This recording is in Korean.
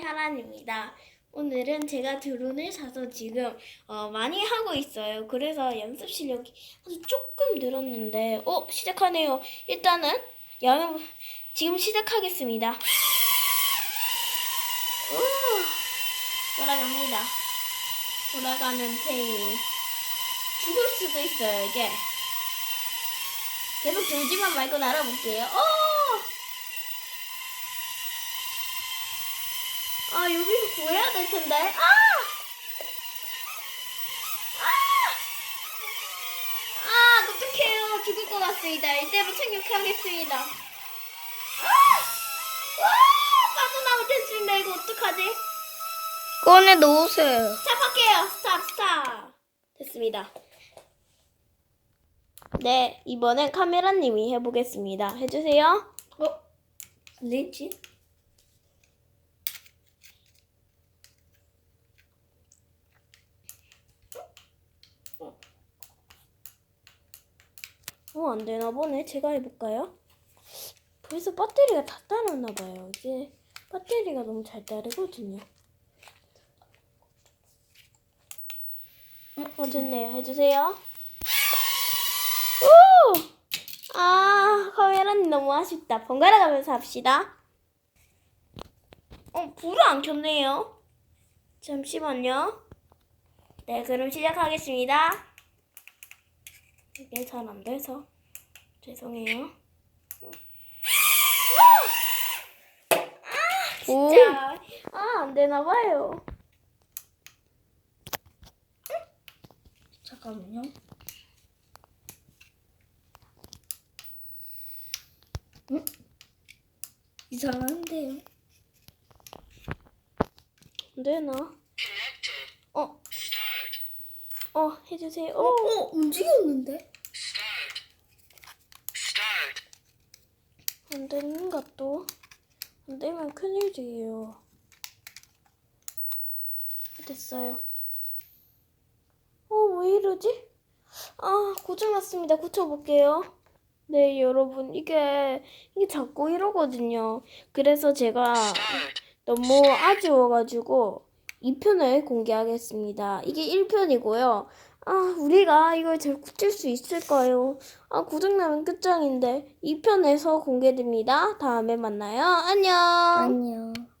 혈안입니다. 오늘은 제가 드론을 사서 지금 어, 많이 하고 있어요. 그래서 연습 실력이 아주 조금 늘었는데, 어 시작하네요. 일단은 연 지금 시작하겠습니다. 오, 돌아갑니다. 돌아가는 테이 죽을 수도 있어요 이게. 계속 돌지만 말고 날아볼게요. 어! 아, 여기서 구해야 될 텐데. 아! 아! 아, 어떡해요. 죽을 것 같습니다. 이대로 착륙하겠습니다. 아! 와! 빠져나올 텐데, 이거 어떡하지? 꺼내 놓으세요. 스탑할게요. 스탑, 스탑. 됐습니다. 네, 이번엔 카메라님이 해보겠습니다. 해주세요. 어? 린치? 어, 안 되나 보네. 제가 해볼까요? 벌써 배터리가 다 따랐나 봐요. 이게 배터리가 너무 잘 따르거든요. 어, 좋네요. 해주세요. 오! 아, 카메라님 너무 아쉽다. 번갈아 가면서 합시다. 어, 불을 안 켰네요. 잠시만요. 네, 그럼 시작하겠습니다. 이게 잘 안 돼서 죄송해요. 오, 자, 아, 안 되나 봐요. 잠깐만요. 응? 이상한데요. 안 되나? 어, 어, 해주세요. 어, 어, 움직였는데? 안 되는가 또? 안 되면 큰일이에요. 됐어요. 어, 왜 이러지? 아, 고장났습니다. 고쳐볼게요. 네, 여러분, 이게, 이게 자꾸 이러거든요. 그래서 제가 너무 아쉬워가지고 2편을 공개하겠습니다. 이게 1편이고요. 아, 우리가 이걸 잘 고칠 수 있을까요? 아, 고장나면 끝장인데. 2편에서 공개됩니다. 다음에 만나요. 안녕. 안녕.